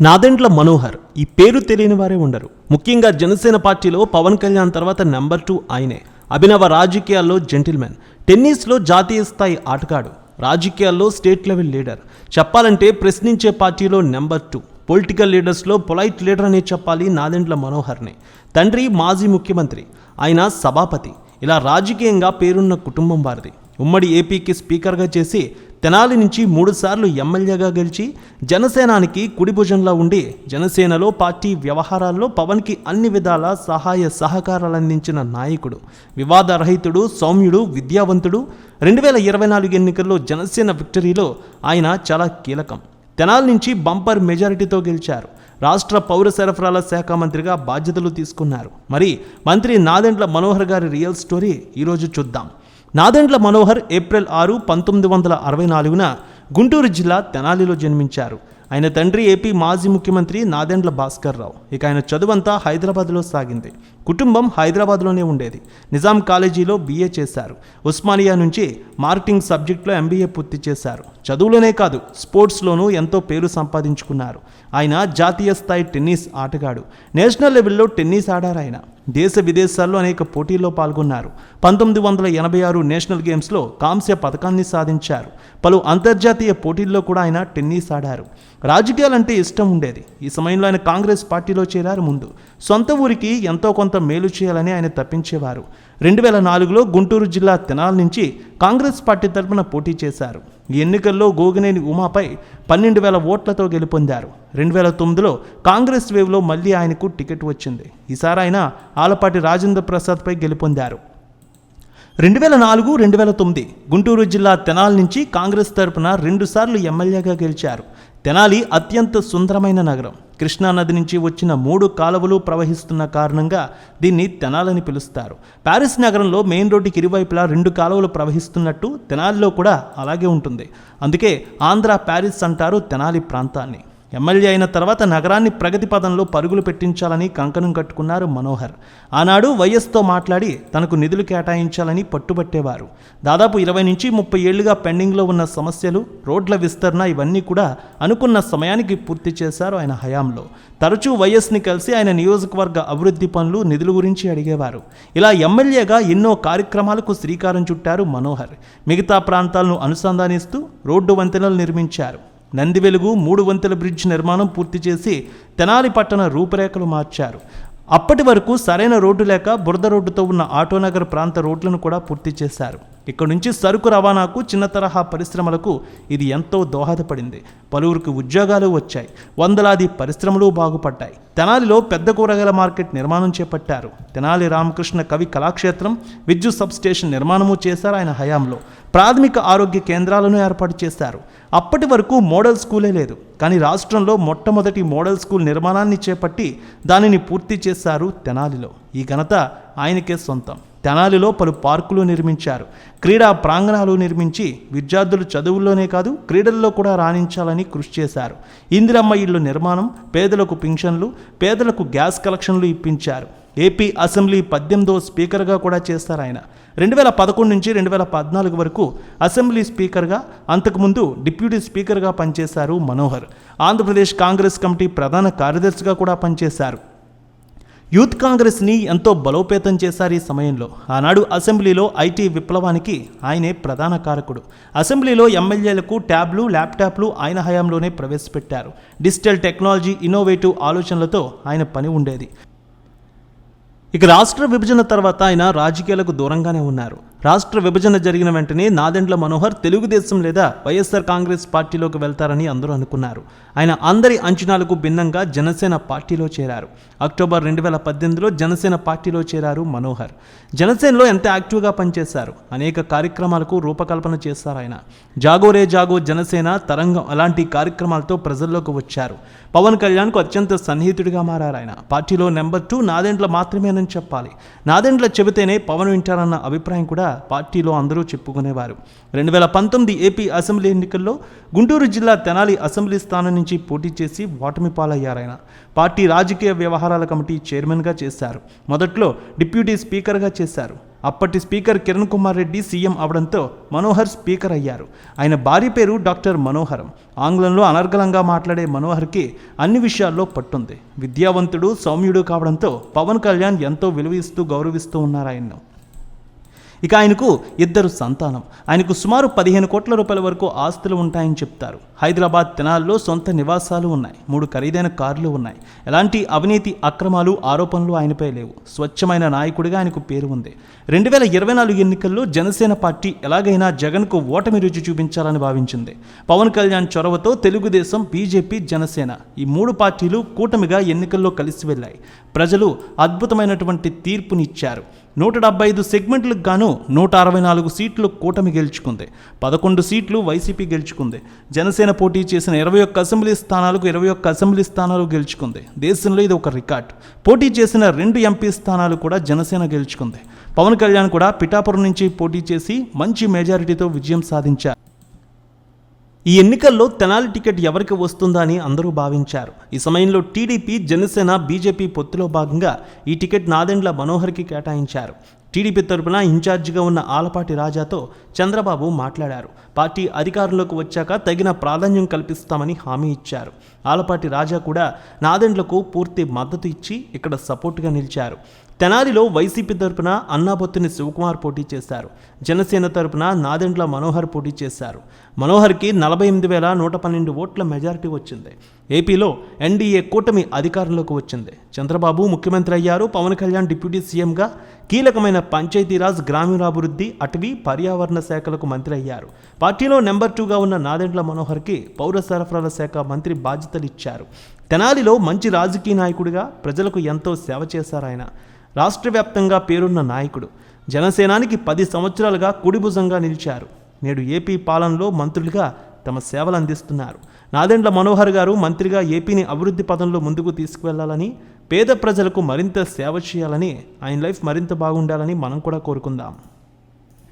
నాదెంట్ల మనోహర్ ఈ పేరు తెలియని వారే ఉండరు. ముఖ్యంగా జనసేన పార్టీలో పవన్ కళ్యాణ్ తర్వాత నెంబర్ టూ ఆయనే. అభినవ రాజకీయాల్లో జెంటిల్మెన్ టెన్నిస్లో జాతీయ స్థాయి ఆటగాడు రాజకీయాల్లో స్టేట్ లెవెల్ లీడర్. చెప్పాలంటే ప్రశ్నించే పార్టీలో నెంబర్ టూ. పొలిటికల్ లీడర్స్లో పొలైట్ లీడర్ అనే చెప్పాలి నాదెండ్ల మనోహర్ని. తండ్రి మాజీ ముఖ్యమంత్రి ఆయన సభాపతి. ఇలా రాజకీయంగా పేరున్న కుటుంబం వారిది. ఉమ్మడి ఏపీకి స్పీకర్గా చేసి తెనాలి నుంచి మూడుసార్లు ఎమ్మెల్యేగా గెలిచి జనసేనానికి కుడిభుజంలా ఉండి జనసేనలో పార్టీ వ్యవహారాల్లో పవన్కి అన్ని విధాల సహాయ సహకారాలు అందించిన నాయకుడు. వివాదరహితుడు సౌమ్యుడు విద్యావంతుడు. రెండు వేల ఇరవై నాలుగు ఎన్నికల్లో జనసేన విక్టరీలో ఆయన చాలా కీలకం. తెనాలి నుంచి బంపర్ మెజారిటీతో గెలిచారు. రాష్ట్ర పౌర సరఫరాల శాఖ మంత్రిగా బాధ్యతలు తీసుకున్నారు. మరి మంత్రి నాదెండ్ల మనోహర్ గారి రియల్ స్టోరీ ఈరోజు చూద్దాం. నాదెండ్ల మనోహర్ ఏప్రిల్ ఆరు పంతొమ్మిది వందల అరవై నాలుగున గుంటూరు జిల్లా తెనాలిలో జన్మించారు. ఆయన తండ్రి ఏపీ మాజీ ముఖ్యమంత్రి నాదెండ్ల భాస్కర్ రావు. ఇక ఆయన చదువంతా హైదరాబాద్లో సాగింది. కుటుంబం హైదరాబాద్లోనే ఉండేది. నిజాం కాలేజీలో బీఏ చేశారు. ఉస్మానియా నుంచి మార్కెటింగ్ సబ్జెక్టులో ఎంబీఏ పూర్తి చేశారు. చదువులోనే కాదు స్పోర్ట్స్లోనూ ఎంతో పేరు సంపాదించుకున్నారు. ఆయన జాతీయ స్థాయి టెన్నిస్ ఆటగాడు. నేషనల్ లెవెల్లో టెన్నిస్ ఆడారు ఆయన. దేశ విదేశాల్లో అనేక పోటీల్లో పాల్గొన్నారు. పంతొమ్మిది వందల ఎనభై ఆరు నేషనల్ గేమ్స్లో కాంస్య పథకాన్ని సాధించారు. పలు అంతర్జాతీయ పోటీల్లో కూడా ఆయన టెన్నిస్ ఆడారు. రాజకీయాలంటే ఇష్టం ఉండేది. ఈ సమయంలో ఆయన కాంగ్రెస్ పార్టీలో చేరారు ముందు. సొంత ఊరికి ఎంతో కొంత మేలు చేయాలని ఆయన తప్పించేవారు. రెండు వేల నాలుగులో గుంటూరు జిల్లా తెనాల నుంచి కాంగ్రెస్ పార్టీ తరపున పోటీ చేశారు. ఈ ఎన్నికల్లో గోగినేని ఉమాపై పన్నెండు వేల ఓట్లతో గెలుపొందారు. రెండు వేల తొమ్మిదిలో కాంగ్రెస్ వేవ్లో మళ్ళీ ఆయనకు టికెట్ వచ్చింది. ఈసారి ఆయన ఆలపాటి రాజేంద్ర ప్రసాద్పై గెలుపొందారు. రెండు వేల నాలుగు రెండు వేల తొమ్మిది గుంటూరు జిల్లా తెనాల నుంచి కాంగ్రెస్ తరపున రెండుసార్లు ఎమ్మెల్యేగా గెలిచారు. తెనాలి అత్యంత సుందరమైన నగరం. కృష్ణా నది నుంచి వచ్చిన మూడు కాలువలు ప్రవహిస్తున్న కారణంగా దీన్ని తెనాలని పిలుస్తారు. ప్యారిస్ నగరంలో మెయిన్ రోడ్డుకి ఇరువైపులా రెండు కాలువలు ప్రవహిస్తున్నట్టు తెనాలిలో కూడా అలాగే ఉంటుంది. అందుకే ఆంధ్ర ప్యారిస్ అంటారు తెనాలి ప్రాంతాన్ని. ఎమ్మెల్యే అయిన తర్వాత నగరాన్ని ప్రగతి పదంలో పరుగులు పెట్టించాలని కంకణం కట్టుకున్నారు మనోహర్. ఆనాడు వైఎస్తో మాట్లాడి తనకు నిధులు కేటాయించాలని పట్టుబట్టేవారు. దాదాపు ఇరవై నుంచి ముప్పై ఏళ్ళుగా పెండింగ్లో ఉన్న సమస్యలు రోడ్ల విస్తరణ ఇవన్నీ కూడా అనుకున్న సమయానికి పూర్తి చేశారు ఆయన హయాంలో. తరచూ వైఎస్ని కలిసి ఆయన నియోజకవర్గ అభివృద్ధి పనులు నిధుల గురించి అడిగేవారు. ఇలా ఎమ్మెల్యేగా ఎన్నో కార్యక్రమాలకు శ్రీకారం చుట్టారు మనోహర్. మిగతా ప్రాంతాలను అనుసంధానిస్తూ రోడ్డు వంతెనలు నిర్మించారు. నంది వెలుగు మూడు వంతెల బ్రిడ్జ్ నిర్మాణం పూర్తి చేసి తెనాలి పట్టణ రూపురేఖలు మార్చారు. అప్పటి వరకు సరైన రోడ్డు లేక బురద రోడ్డుతో ఉన్న ఆటోనగర్ ప్రాంత రోడ్లను కూడా పూర్తి చేశారు. ఇక్కడ నుంచి సరుకు రవాణాకు చిన్న తరహా పరిశ్రమలకు ఇది ఎంతో దోహదపడింది. పలువురికి ఉద్యోగాలు వచ్చాయి. వందలాది పరిశ్రమలు బాగుపడ్డాయి. తెనాలిలో పెద్ద కూరగాయల మార్కెట్ నిర్మాణం చేపట్టారు. తెనాలి రామకృష్ణ కవి కళాక్షేత్రం విద్యుత్ సబ్ స్టేషన్ నిర్మాణము చేశారు ఆయన హయాంలో. ప్రాథమిక ఆరోగ్య కేంద్రాలను ఏర్పాటు చేశారు. అప్పటి వరకు మోడల్ స్కూలే లేదు. కానీ రాష్ట్రంలో మొట్టమొదటి మోడల్ స్కూల్ నిర్మాణాన్ని చేపట్టి దానిని పూర్తి చేశారు తెనాలిలో. ఈ ఘనత ఆయనకే సొంతం. తెనాలిలో పలు పార్కులు నిర్మించారు. క్రీడా ప్రాంగణాలు నిర్మించి విద్యార్థులు చదువుల్లోనే కాదు క్రీడల్లో కూడా రాణించాలని కృషి చేశారు. ఇందిరమ్మ ఇళ్ళు నిర్మాణం పేదలకు పింఛన్లు పేదలకు గ్యాస్ కలెక్షన్లు ఇప్పించారు. ఏపీ అసెంబ్లీ పద్దెనిమిదో స్పీకర్గా కూడా చేస్తారు ఆయన. రెండు వేల పదకొండు నుంచి రెండు వేల పద్నాలుగు వరకు అసెంబ్లీ స్పీకర్గా అంతకుముందు డిప్యూటీ స్పీకర్గా పనిచేశారు మనోహర్. ఆంధ్రప్రదేశ్ కాంగ్రెస్ కమిటీ ప్రధాన కార్యదర్శిగా కూడా పనిచేశారు. యూత్ కాంగ్రెస్ని ఎంతో బలోపేతం చేశారు ఈ సమయంలో. ఆనాడు అసెంబ్లీలో ఐటీ విప్లవానికి ఆయనే ప్రధాన కారకుడు. అసెంబ్లీలో ఎమ్మెల్యేలకు ట్యాబ్లు ల్యాప్టాప్లు ఆయన హయాంలోనే ప్రవేశపెట్టారు. డిజిటల్ టెక్నాలజీ ఇన్నోవేటివ్ ఆలోచనలతో ఆయన పని ఉండేది. ఇక రాష్ట్ర విభజన తర్వాత ఆయన రాజకీయాలకు దూరంగానే ఉన్నారు. రాష్ట్ర విభజన జరిగిన వెంటనే నాదెండ్ల మనోహర్ తెలుగుదేశం లేదా వైఎస్ఆర్ కాంగ్రెస్ పార్టీలోకి వెళ్తారని అందరూ అనుకున్నారు. ఆయన అందరి అంచనాలకు భిన్నంగా జనసేన పార్టీలో చేరారు. అక్టోబర్ రెండు వేల పద్దెనిమిదిలో జనసేన పార్టీలో చేరారు మనోహర్. జనసేనలో ఎంత యాక్టివ్గా పనిచేశారు? అనేక కార్యక్రమాలకు రూపకల్పన చేశారు ఆయన. జాగోరే జాగో జనసేన తరంగం అలాంటి కార్యక్రమాలతో ప్రజల్లోకి వచ్చారు. పవన్ కళ్యాణ్కు అత్యంత సన్నిహితుడిగా మారారు ఆయన. పార్టీలో నెంబర్ టూ నాదెండ్ల మాత్రమేనని చెప్పాలి. నాదెండ్ల చెబితేనే పవన్ వింటారన్న అభిప్రాయం కూడా పార్టీలో అందరూ చెప్పుకునేవారు. రెండు వేల పంతొమ్మిది ఏపీ అసెంబ్లీ ఎన్నికల్లో గుంటూరు జిల్లా తెనాలి అసెంబ్లీ స్థానం నుంచి పోటీ చేసి ఓటమి పాలయ్యారాయన. పార్టీ రాజకీయ వ్యవహారాల కమిటీ చైర్మన్గా చేశారు. మొదట్లో డిప్యూటీ స్పీకర్గా చేశారు. అప్పటి స్పీకర్ కిరణ్ కుమార్ రెడ్డి సీఎం అవడంతో మనోహర్ స్పీకర్ అయ్యారు. ఆయన భార్య పేరు డాక్టర్ మనోహరం. ఆంగ్లంలో అనర్గళంగా మాట్లాడే మనోహర్కి అన్ని విషయాల్లో పట్టుంది. విద్యావంతుడు సౌమ్యుడు కావడంతో పవన్ కళ్యాణ్ ఎంతో విలువ ఇస్తూ గౌరవిస్తూ ఉన్నారు ఆయన్ను ఇక ఆయనకు ఇద్దరు సంతానం. ఆయనకు సుమారు పదిహేను కోట్ల రూపాయల వరకు ఆస్తులు ఉంటాయని చెప్తారు. హైదరాబాద్ తెనాల్లో సొంత నివాసాలు ఉన్నాయి. మూడు ఖరీదైన కార్లు ఉన్నాయి. ఎలాంటి అవినీతి అక్రమాలు ఆరోపణలు ఆయనపై లేవు. స్వచ్ఛమైన నాయకుడిగా ఆయనకు పేరు ఉంది. రెండు వేల ఇరవై నాలుగు ఎన్నికల్లో జనసేన పార్టీ ఎలాగైనా జగన్కు ఓటమి రుచి చూపించాలని భావించింది. పవన్ కళ్యాణ్ చొరవతో తెలుగుదేశం బీజేపీ జనసేన ఈ మూడు పార్టీలు కూటమిగా ఎన్నికల్లో కలిసి వెళ్ళాయి. ప్రజలు అద్భుతమైనటువంటి తీర్పునిచ్చారు. నూట డెబ్బై ఐదు సెగ్మెంట్లకు గాను నూట అరవై నాలుగు సీట్లు కూటమి గెలుచుకుంది. పదకొండు సీట్లు వైసీపీ గెలుచుకుంది. జనసేన పోటీ చేసిన ఇరవై ఒక్క అసెంబ్లీ స్థానాలకు ఇరవై ఒక్క అసెంబ్లీ స్థానాలు గెలుచుకుంది. దేశంలో ఇది ఒక రికార్డ్. పోటీ చేసిన రెండు ఎంపీ స్థానాలు కూడా జనసేన గెలుచుకుంది. పవన్ కళ్యాణ్ కూడా పిఠాపురం నుంచి పోటీ చేసి మంచి మెజారిటీతో విజయం సాధించారు. ఈ ఎన్నికల్లో తెనాలి టికెట్ ఎవరికి వస్తుందా అని అందరూ భావించారు. ఈ సమయంలో టీడీపీ జనసేన బీజేపీ పొత్తులో భాగంగా ఈ టికెట్ నాదెండ్ల మనోహర్కి కేటాయించారు. టీడీపీ తరపున ఇన్ఛార్జిగా ఉన్న ఆలపాటి రాజాతో చంద్రబాబు మాట్లాడారు. పార్టీ అధికారంలోకి వచ్చాక తగిన ప్రాధాన్యం కల్పిస్తామని హామీ ఇచ్చారు. ఆలపాటి రాజా కూడా నాదెండ్లకు పూర్తి మద్దతు ఇచ్చి ఇక్కడ సపోర్టుగా నిలిచారు. తెనాలిలో వైసీపీ తరపున అన్నాబొత్తిని శివకుమార్ పోటీ చేశారు. జనసేన తరపున నాదెండ్ల మనోహర్ పోటీ చేశారు. మనోహర్కి నలభై ఎనిమిది వేల నూట పన్నెండు ఓట్ల మెజారిటీ వచ్చింది. ఏపీలో ఎన్డీఏ కూటమి అధికారంలోకి వచ్చింది. చంద్రబాబు ముఖ్యమంత్రి అయ్యారు. పవన్ కళ్యాణ్ డిప్యూటీ సీఎంగా కీలకమైన పంచాయతీరాజ్ గ్రామీణాభివృద్ధి అటవీ పర్యావరణ శాఖలకు మంత్రి అయ్యారు. పార్టీలో నెంబర్ టూగా ఉన్న నాదెండ్ల మనోహర్కి పౌర సరఫరాల శాఖ మంత్రి బాధ్యత ఇచ్చారు తెనాలిలో మంచి రాజకీయ నాయకుడిగా ప్రజలకు ఎంతో సేవ చేశారు ఆయన. రాష్ట్ర వ్యాప్తంగా పేరున్న నాయకుడు. జనసేనానికి పది సంవత్సరాలుగా కుడిభుజంగా నిలిచారు. నేడు ఏపీ పాలనలో మంత్రులుగా తమ సేవలు అందిస్తున్నారు. నాదెండ్ల మనోహర్ గారు మంత్రిగా ఏపీని అభివృద్ధి పదంలో ముందుకు తీసుకువెళ్ళాలని పేద ప్రజలకు మరింత సేవ చేయాలని ఆయన లైఫ్ మరింత బాగుండాలని మనం కూడా కోరుకుందాం.